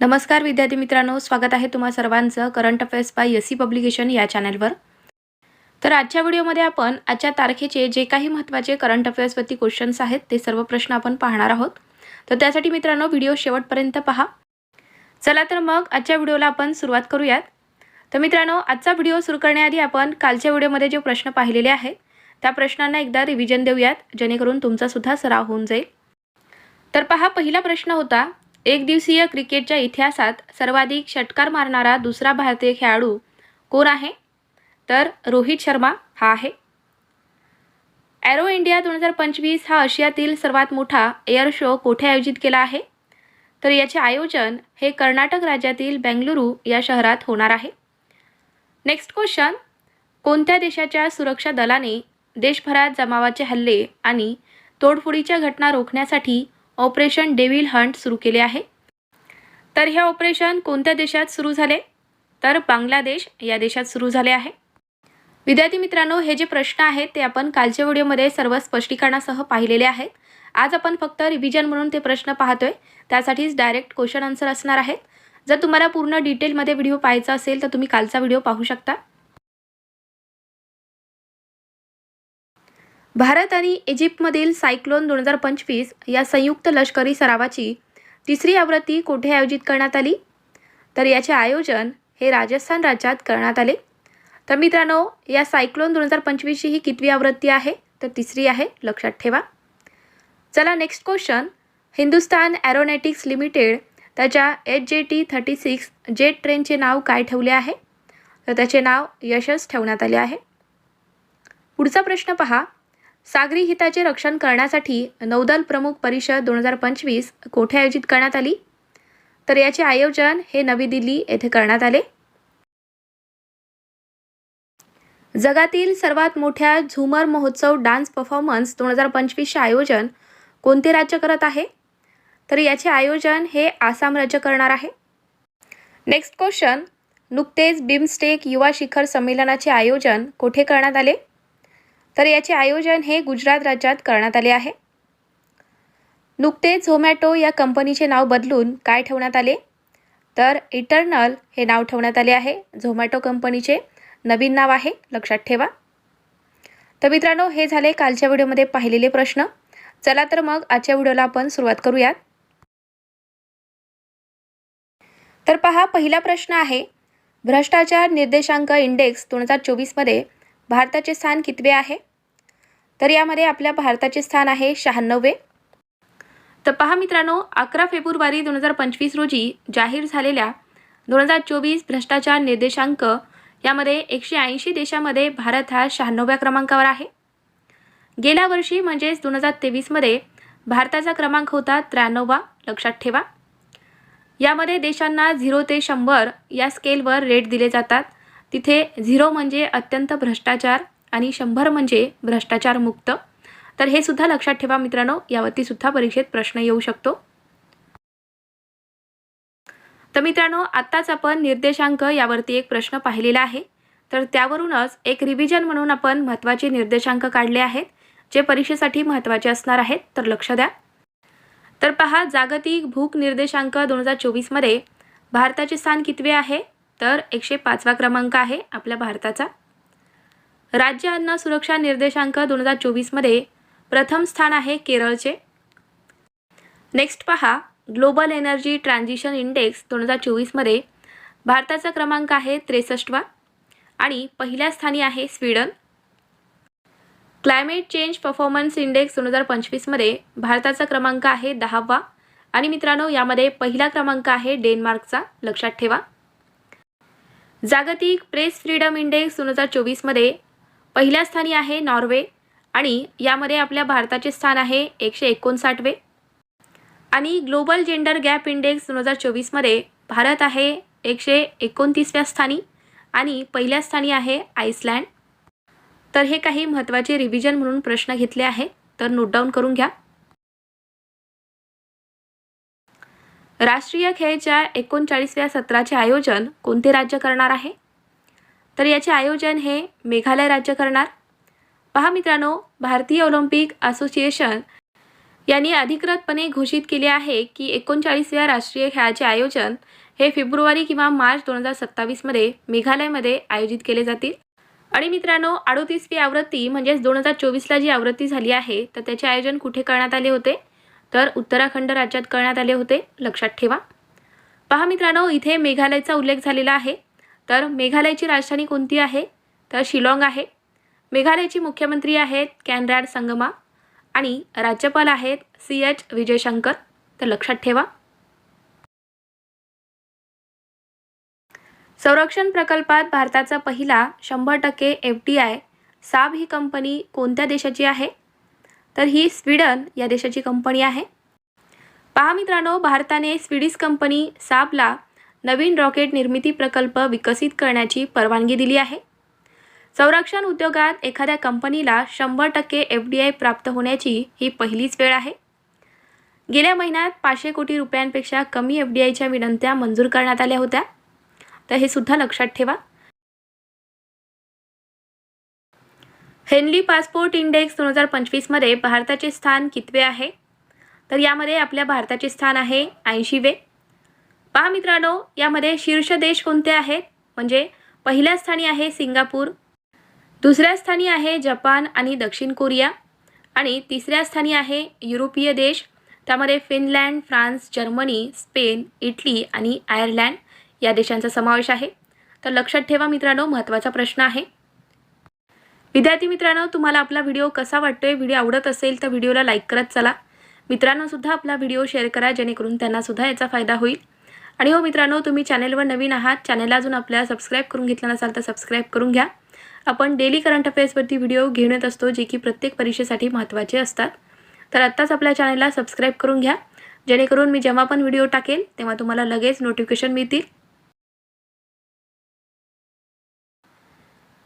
नमस्कार विद्यार्थी मित्रांनो स्वागत आहे तुम्हा सर्वांचं current affairs by S C publication या चॅनलवर. तर आजच्या व्हिडिओमध्ये आपण आजच्या तारखेचे जे काही महत्त्वाचे करंट अफेअर्सवरती क्वेश्चन्स आहेत ते सर्व प्रश्न आपण पाहणार आहोत. तर त्यासाठी मित्रांनो व्हिडिओ शेवटपर्यंत पहा. चला तर मग आजच्या व्हिडिओला आपण सुरुवात करूयात. तर मित्रांनो आजचा व्हिडिओ सुरू करण्याआधी आपण कालच्या व्हिडिओमध्ये जे प्रश्न पाहिलेले आहेत त्या प्रश्नांना एकदा रिव्हिजन देऊयात जेणेकरून तुमचासुद्धा सराव होऊन जाईल. तर पहा पहिला प्रश्न होता एक दिवसीय क्रिकेटच्या इतिहासात सर्वाधिक षटकार मारणारा दुसरा भारतीय खेळाडू कोण आहे? तर रोहित शर्मा हा आहे. ॲरो इंडिया दोन हजार पंचवीस हा आशियातील सर्वात मोठा एअर शो कोठे आयोजित केला आहे? तर याचे आयोजन हे कर्नाटक राज्यातील बेंगलुरू या शहरात होणार आहे. Next question. कोणत्या देशाच्या सुरक्षा दलाने देशभरात जमावाचे हल्ले आणि तोडफोडीच्या घटना रोखण्यासाठी ऑपरेशन डेव्हिल हंट सुरू केले आहे. तर हे ऑपरेशन कोणत्या देशात सुरू झाले? तर बांगलादेश या देशात सुरू झाले आहे. विद्यार्थी मित्रांनो हे जे प्रश्न आहेत ते आपण कालच्या व्हिडिओमध्ये सर्व स्पष्टीकरणासह पाहिलेले आहेत. आज आपण फक्त रिव्हिजन म्हणून ते प्रश्न पाहतोय. त्यासाठीच डायरेक्ट क्वेश्चन आन्सर असणार आहेत. जर तुम्हाला पूर्ण डिटेलमध्ये व्हिडिओ पाहायचा असेल तर तुम्ही कालचा व्हिडिओ पाहू शकता. भारत आणि इजिप्तमधील सायक्लोन दोन हजार पंचवीस या संयुक्त लष्करी सरावाची तिसरी आवृत्ती कोठे आयोजित करण्यात आली? तर याचे आयोजन हे राजस्थान राज्यात करण्यात आले. तर मित्रांनो या सायक्लोन दोन हजार पंचवीसची ही कितवी आवृत्ती आहे? तर तिसरी आहे लक्षात ठेवा. चला next question Hindustan aeronautics limited त्याच्या H J T thirty six jet ट्रेनचे नाव काय ठेवले आहे? तर त्याचे नाव यशस ठेवण्यात आले आहे. पुढचा प्रश्न पहा. सागरी हिताचे रक्षण करण्यासाठी नौदल प्रमुख परिषद दोन हजार पंचवीस कोठे आयोजित करण्यात आली? तर याचे आयोजन हे नवी दिल्ली येथे करण्यात आले. जगातील सर्वात मोठ्या झुमर महोत्सव डान्स परफॉर्मन्स दोन हजार पंचवीसचे आयोजन कोणते राज्य करत आहे? तर याचे आयोजन हे आसाम राज्य करणार आहे. नेक्स्ट क्वेश्चन नुकतेच बिमस्टेक युवा शिखर संमेलनाचे आयोजन कोठे करण्यात आले? तर याचे आयोजन हे गुजरात राज्यात करण्यात आले आहे. नुकतेच झोमॅटो या कंपनीचे नाव बदलून काय ठेवण्यात आले? तर इटर्नल हे नाव ठेवण्यात आले आहे. झोमॅटो कंपनीचे नवीन नाव आहे लक्षात ठेवा. तर मित्रांनो हे झाले कालच्या व्हिडिओमध्ये पाहिलेले प्रश्न. चला तर मग आजच्या व्हिडिओला आपण सुरुवात करूयात. तर पहा पहिला प्रश्न आहे भ्रष्टाचार निर्देशांक इंडेक्स दोन हजार चोवीसमध्ये भारताचे स्थान कितवे आहे? तर यामध्ये आपल्या भारताचे स्थान आहे शहाण्णवे तर पहा मित्रांनो अकरा फेब्रुवारी दोन हजार पंचवीस रोजी जाहीर झालेल्या दोन हजार चोवीस भ्रष्टाचार निर्देशांक यामध्ये एकशे ऐंशी देशामध्ये भारत हा शहाण्णव्या क्रमांकावर आहे. गेल्या वर्षी म्हणजेच दोन हजार तेवीसमध्ये भारताचा क्रमांक होता त्र्याण्णववा लक्षात ठेवा. यामध्ये देशांना झिरो ते शंभर या स्केलवर रेट दिले जातात. तिथे झिरो म्हणजे अत्यंत भ्रष्टाचार आणि शंभर म्हणजे भ्रष्टाचार मुक्त. तर हे सुद्धा लक्षात ठेवा मित्रांनो यावरती सुद्धा परीक्षेत प्रश्न येऊ शकतो. तर मित्रांनो आत्ताच आपण निर्देशांक यावरती एक प्रश्न पाहिलेला आहे. तर त्यावरूनच एक रिव्हिजन म्हणून आपण महत्त्वाचे निर्देशांक काढले आहेत जे परीक्षेसाठी महत्त्वाचे असणार आहेत. तर लक्ष द्या. तर पहा जागतिक भूक निर्देशांक दोन हजार चोवीसमध्ये भारताचे स्थान कितवे आहे? तर एकशे पाचवा क्रमांक आहे आपल्या भारताचा. राज्य अन्न सुरक्षा निर्देशांक दोन हजार चोवीसमध्ये प्रथम स्थान आहे केरळचे. नेक्स्ट पहा ग्लोबल एनर्जी ट्रान्झिशन इंडेक्स दोन हजार चोवीसमध्ये भारताचा क्रमांक आहे त्रेसष्टवा आणि पहिल्या स्थानी आहे Sweden. Climate change performance index दोन हजार पंचवीसमध्ये भारताचा क्रमांक आहे दहावा आणि मित्रांनो यामध्ये पहिला क्रमांक आहे डेन्मार्कचा लक्षात ठेवा. जागतिक प्रेस फ्रीडम इंडेक्स दोन हजार चोवीसमध्ये पहिल्या स्थानी आहे नॉर्वे आणि यामध्ये आपल्या भारताचे स्थान आहे एकशे एकोणसाठवे. आणि ग्लोबल जेंडर गॅप इंडेक्स दोन हजार चोवीसमध्ये भारत आहे एकशे एकोणतीसव्या स्थानी आणि पहिल्या स्थानी आहे आईसलँड तर हे काही महत्त्वाचे रिव्हिजन म्हणून प्रश्न घेतले आहे तर नोट डाऊन करून घ्या. राष्ट्रीय खेळच्या एकोणचाळीसव्या सत्राचे आयोजन कोणते राज्य करणार आहे? तर याचे आयोजन हे मेघालय राज्य करणार. पहा मित्रांनो भारतीय ऑलिम्पिक असोसिएशन यांनी अधिकृतपणे घोषित केले आहे की एकोणचाळीसव्या राष्ट्रीय खेळाचे आयोजन हे फेब्रुवारी किंवा मार्च दोन हजार सत्तावीसमध्ये मेघालयमध्ये आयोजित केले जातील. आणि मित्रांनो अडोतीसवी आवृत्ती म्हणजेच दोन हजार चोवीसला जी आवृत्ती झाली आहे तर त्याचे आयोजन कुठे करण्यात आले होते? तर उत्तराखंड राज्यात करण्यात आले होते. लक्षात ठेवा. पहा मित्रांनो इथे मेघालयचा उल्लेख झालेला आहे. तर मेघालयची राजधानी कोणती आहे? तर शिलाँग आहे. मेघालयची मुख्यमंत्री आहेत कॅनरॅड संगमा आणि राज्यपाल आहेत सी एच विजयशंकर. तर लक्षात ठेवा. संरक्षण प्रकल्पात भारताचा पहिला शंभर टक्के एफ डी आय साब ही कंपनी कोणत्या देशाची आहे? तर ही स्वीडन या देशाची कंपनी आहे. पहा मित्रांनो भारताने स्वीडिश कंपनी साबला नवीन रॉकेट निर्मिती प्रकल्प विकसित करण्याची परवानगी दिली आहे. संरक्षण उद्योगात एखाद्या कंपनीला शंभर टक्के एफ डी आय प्राप्त होण्याची ही पहिलीच वेळ आहे. गेल्या महिन्यात पाचशे कोटी रुपयांपेक्षा कमी एफ डी आयच्या विनंत्या मंजूर करण्यात आल्या होत्या. तर हे सुद्धा लक्षात ठेवा. हेनली पासपोर्ट इंडेक्स दोन हजार पंचवीसमध्ये भारताचे स्थान कितवे आहे? तर यामध्ये आपल्या भारताचे स्थान आहे ऐंशीवे. पहा मित्रांनो यामध्ये शीर्ष देश कोणते आहेत? म्हणजे पहिल्या स्थानी आहे सिंगापूर दुसऱ्या स्थानी आहे जपान आणि दक्षिण कोरिया आणि तिसऱ्या स्थानी आहे युरोपीय देश त्यामध्ये Finland France Germany Spain Italy आणि आयर्लँड या देशांचा समावेश आहे. तर लक्षात ठेवा मित्रांनो महत्त्वाचा प्रश्न आहे. विद्यार्थी मित्रांनो तुम्हाला आपला व्हिडिओ कसा वाटतोय व्हिडिओ आवडत असेल तर व्हिडिओला लाईक करत चला. मित्रांनोसुद्धा आपला व्हिडिओ शेअर करा जेणेकरून त्यांनासुद्धा याचा फायदा होईल. आणि हो मित्रांनो तुम्ही चॅनेलवर नवीन आहात चॅनेलला अजून आपल्याला सबस्क्राईब करून घेतलं नसाल तर सबस्क्राईब करून घ्या. आपण डेली करंट अफेअर्सवरती व्हिडिओ घेऊन येत असतो जे की प्रत्येक परीक्षेसाठी महत्त्वाचे असतात. तर आत्ताच आपल्या चॅनेलला सबस्क्राईब करून घ्या. जेणेकरून मी जेव्हा पण व्हिडिओ टाकेल तेव्हा तुम्हाला लगेच नोटिफिकेशन मिळतील.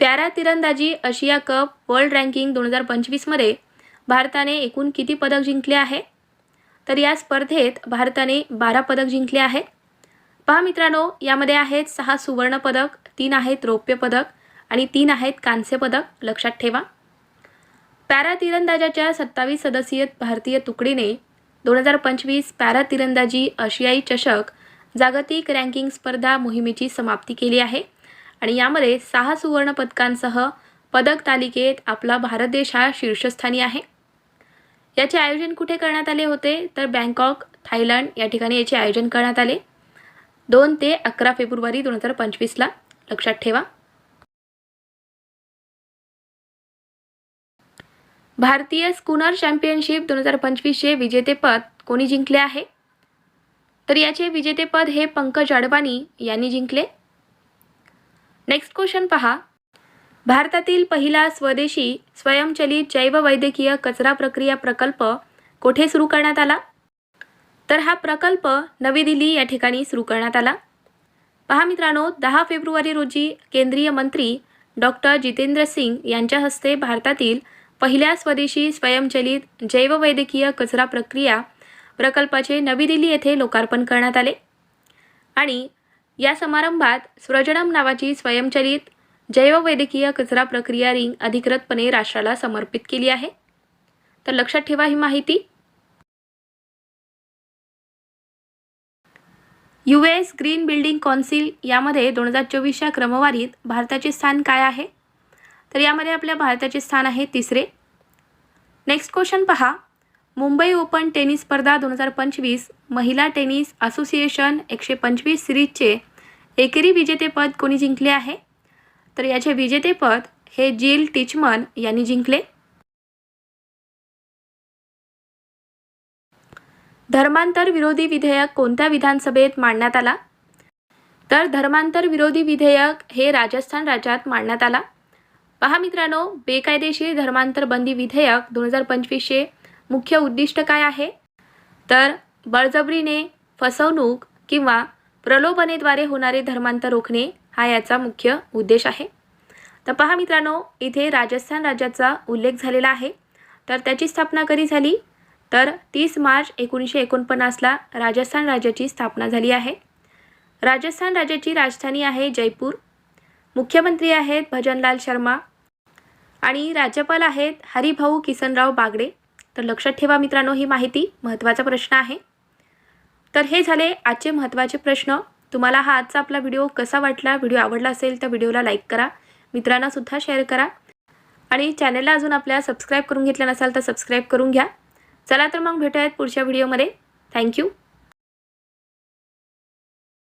पॅरा तिरंदाजी आशिया कप वर्ल्ड रँकिंग दोन हजार पंचवीसमध्ये भारताने एकूण किती पदक जिंकले आहे? तर या स्पर्धेत भारताने बारा पदक जिंकले आहे पहा मित्रांनो यामध्ये आहेत सहा सुवर्णपदक तीन आहेत रौप्य पदक आणि तीन आहेत कांस्य पदक. लक्षात ठेवा. पॅरा तिरंदाजाच्या सत्तावीस सदस्यीय भारतीय तुकडीने दोन हजार पंचवीस पॅरा तिरंदाजी आशियाई चषक जागतिक रँकिंग स्पर्धा मोहिमेची समाप्ती केली आहे. आणि यामध्ये सहा सुवर्णपदकांसह पदक तालिकेत आपला भारत देश हा शीर्षस्थानी आहे. याचे आयोजन कुठे करण्यात आले होते? तर बँकॉक थायलंड या ठिकाणी याचे आयोजन करण्यात आले. दोन ते अकरा फेब्रुवारी दोन हजार पंचवीसला लक्षात ठेवा. भारतीय स्कूनर चॅम्पियनशिप दोन हजार पंचवीसचे विजेतेपद कोणी जिंकले आहे? तर याचे विजेतेपद हे पंकज अडवाणी यांनी जिंकले. नेक्स्ट क्वेश्चन पहा. भारतातील पहिला स्वदेशी स्वयंचलित जैववैद्यकीय कचरा प्रक्रिया प्रकल्प कोठे सुरू करण्यात आला? तर हा प्रकल्प नवी दिल्ली या ठिकाणी सुरू करण्यात आला. पहा मित्रांनो दहा फेब्रुवारी रोजी केंद्रीय मंत्री डॉक्टर जितेंद्र सिंग यांच्या हस्ते भारतातील पहिल्या स्वदेशी स्वयंचलित जैववैद्यकीय कचरा प्रक्रिया प्रकल्पाचे नवी दिल्ली येथे लोकार्पण करण्यात आले. आणि या समारंभात स्वजनम नावाची स्वयंचलित जैववैद्यकीय कचरा प्रक्रिया रिंग अधिकृतपणे राष्ट्राला समर्पित केली आहे. तर लक्षात ठेवा ही माहिती. U S green building council यामध्ये दोन हजार चोवीसच्या क्रमवारीत भारताचे स्थान काय आहे? तर यामध्ये आपल्या भारताचे स्थान आहे तिसरे. नेक्स्ट क्वेश्चन पहा. मुंबई ओपन टेनिस स्पर्धा दोन हजार पंचवीस महिला टेनिस असोसिएशन एकशे पंचवीस सिरीजचे एकेरी विजेतेपद कोणी जिंकले आहे? तर याचे विजेतेपद हे जिल टिचमन यांनी जिंकले. धर्मांतर विरोधी विधेयक कोणत्या विधानसभेत मांडण्यात आला? तर धर्मांतर विरोधी विधेयक हे राजस्थान राज्यात मांडण्यात आला. पहा मित्रांनो बेकायदेशीर धर्मांतर बंदी विधेयक दोन हजार पंचवीसचे मुख्य उद्दिष्ट काय आहे? तर बळजबरीने फसवणूक किंवा प्रलोभनेद्वारे होणारे धर्मांतर रोखणे हा याचा मुख्य उद्देश आहे. तर पहा मित्रांनो इथे राजस्थान राज्याचा उल्लेख झालेला आहे. तर त्याची स्थापना कधी झाली? तर तीस मार्च एकोणीसशे एकोणपन्नासला राजस्थान राज्याची स्थापना झाली आहे. राजस्थान राज्याची राजधानी आहे जयपूर. मुख्यमंत्री आहेत भजनलाल शर्मा आणि राज्यपाल आहेत हरिभाऊ किसनराव बागडे. तर लक्षात ठेवा मित्रांनो ही माहिती महत्त्वाचा प्रश्न आहे. तर हे झाले आजचे महत्त्वाचे प्रश्न. तुम्हाला हा आजचा आपला व्हिडिओ कसा वाटला व्हिडिओ आवडला असेल तर व्हिडिओला लाईक करा. मित्रांनासुद्धा शेअर करा. आणि चॅनलला अजून आपल्या सबस्क्राईब करून घेतलं नसाल तर सबस्क्राईब करून घ्या. चला तर मग भेटूयात पुढच्या व्हिडिओमध्ये थँक्यू